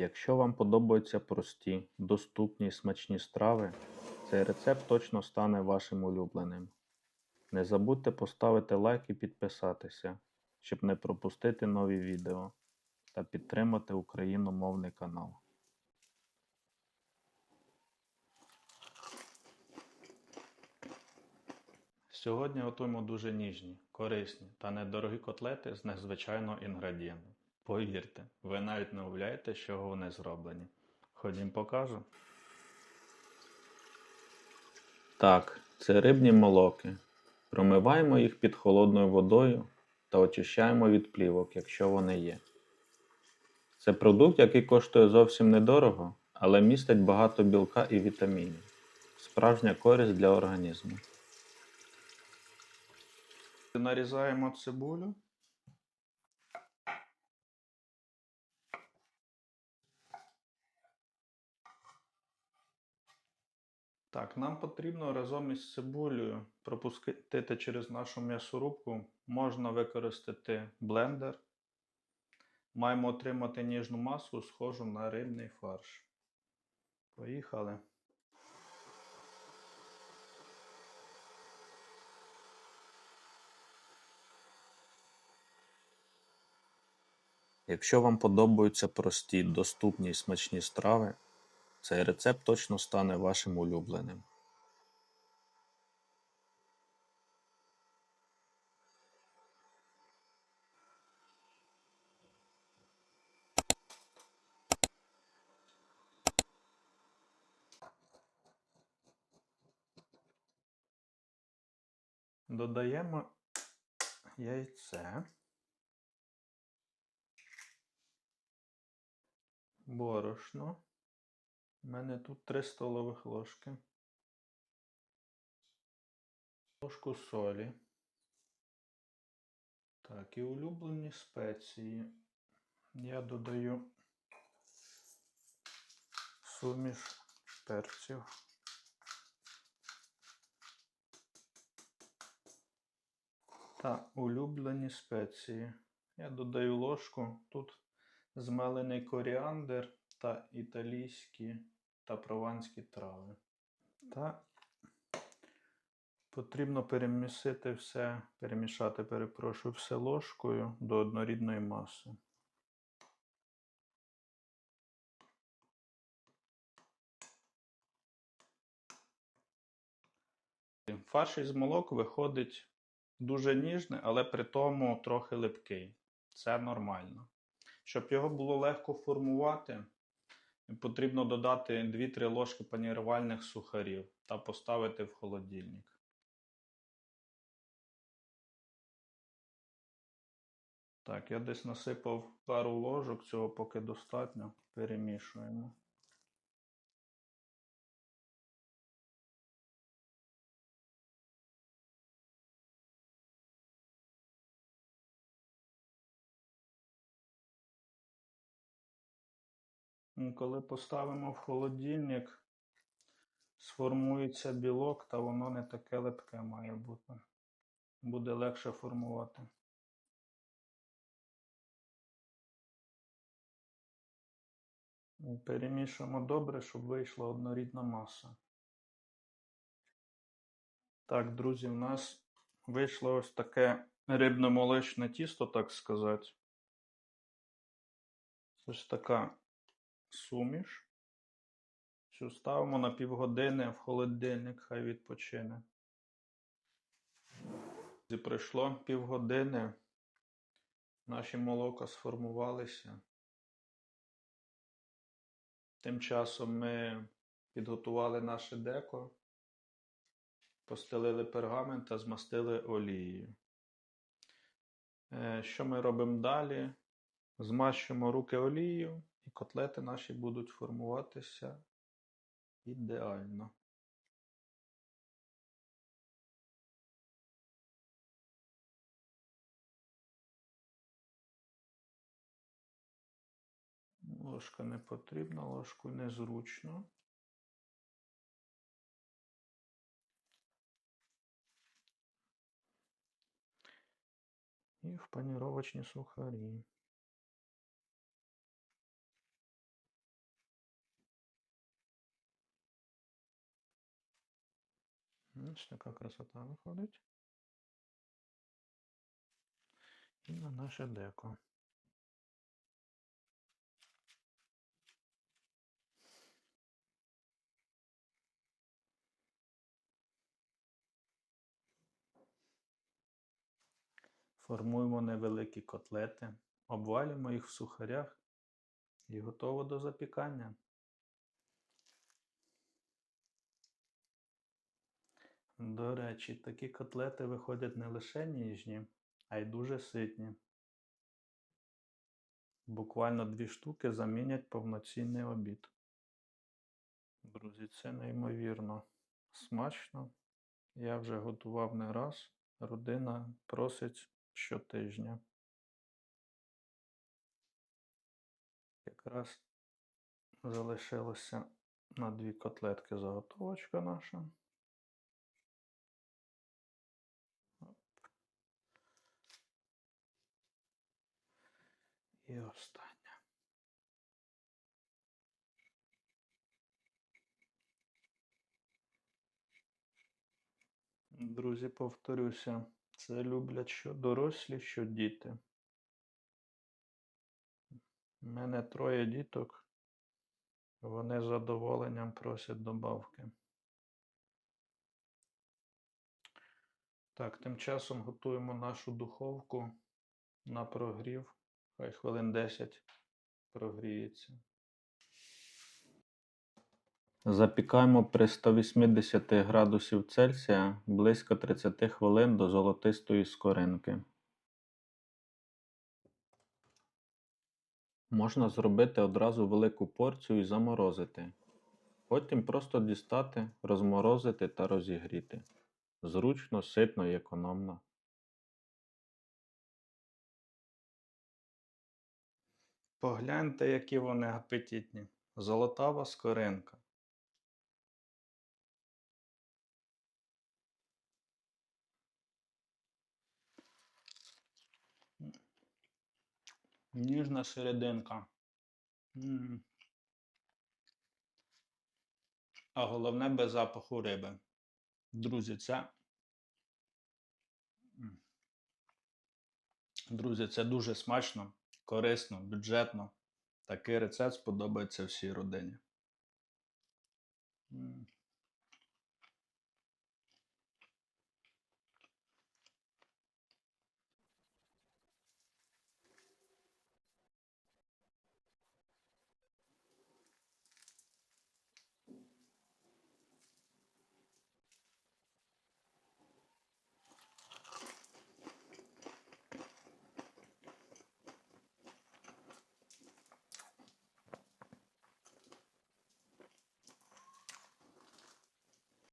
Якщо вам подобаються прості, доступні смачні страви, цей рецепт точно стане вашим улюбленим. Не забудьте поставити лайк і підписатися, щоб не пропустити нові відео та підтримати україномовний канал. Сьогодні готуємо дуже ніжні, корисні та недорогі котлети з незвичайного інгредієнту. Повірте, ви навіть не уявляєте, з чого вони зроблені. Ходім покажу. Так, це рибні молоки. Промиваємо їх під холодною водою та очищаємо від плівок, якщо вони є. Це продукт, який коштує зовсім недорого, але містить багато білка і вітамінів. Справжня користь для організму. Нарізаємо цибулю. Так, нам потрібно разом із цибулею пропустити через нашу м'ясорубку. Можна використати блендер. Маємо отримати ніжну масу, схожу на рибний фарш. Поїхали. Якщо вам подобаються прості, доступні і смачні страви, цей рецепт точно стане вашим улюбленим. Додаємо яйце. борошно. У мене тут 3 столових ложки. Ложку солі. Так, і улюблені спеції. Я додаю суміш перців. Та улюблені спеції. Я додаю ложку. Тут змелений коріандр та італійські та прованські трави. Та потрібно перемісити все, перемішати, перепрошую, все ложкою до однорідної маси. Фарш із молок виходить дуже ніжний, але при тому трохи липкий. Це нормально. Щоб його було легко формувати, потрібно додати 2-3 ложки панірувальних сухарів та поставити в холодильник. Так, я десь насипав пару ложок, цього поки достатньо. Перемішуємо. Коли поставимо в холодильник, сформується білок, та воно не таке липке має бути. Буде легше формувати. Перемішуємо добре, щоб вийшла однорідна маса. Так, друзі, в нас вийшло ось таке рибно-молочне тісто, так сказати. Ось така суміш. Цю ставимо на півгодини в холодильник, хай відпочине. І пройшло півгодини. Наші молока сформувалися. Тим часом ми підготували наше деко, постелили пергамент та змастили олією. Е, Що ми робимо далі? Змащуємо руки олією і котлети наші будуть формуватися ідеально. Ложка не потрібна, ложку незручно. І в паніровочні сухарі. Ось така красота виходить. І на наше деко. Формуємо невеликі котлети, обвалюємо їх в сухарях і готово до запікання. До речі, такі котлети виходять не лише ніжні, а й дуже ситні. Буквально дві штуки замінять повноцінний обід. Друзі, це неймовірно смачно. Я вже готував не раз. Родина просить щотижня. Якраз залишилося на дві котлетки заготовочка наша. І остання. Друзі, повторюся, це люблять що дорослі, що діти. У мене троє діток. Вони з задоволенням просять добавки. Так, тим часом готуємо нашу духовку на прогрів. Хай хвилин 10 прогріється. Запікаємо при 180 градусів Цельсія близько 30 хвилин до золотистої скоринки. Можна зробити одразу велику порцію і заморозити. Потім просто дістати, розморозити та розігріти. Зручно, ситно і економно. Погляньте, які вони апетитні. Золотава скоринка. Ніжна серединка. А головне без запаху риби. Друзі, це. Друзі, це дуже смачно, корисно, бюджетно. Такий рецепт сподобається всій родині.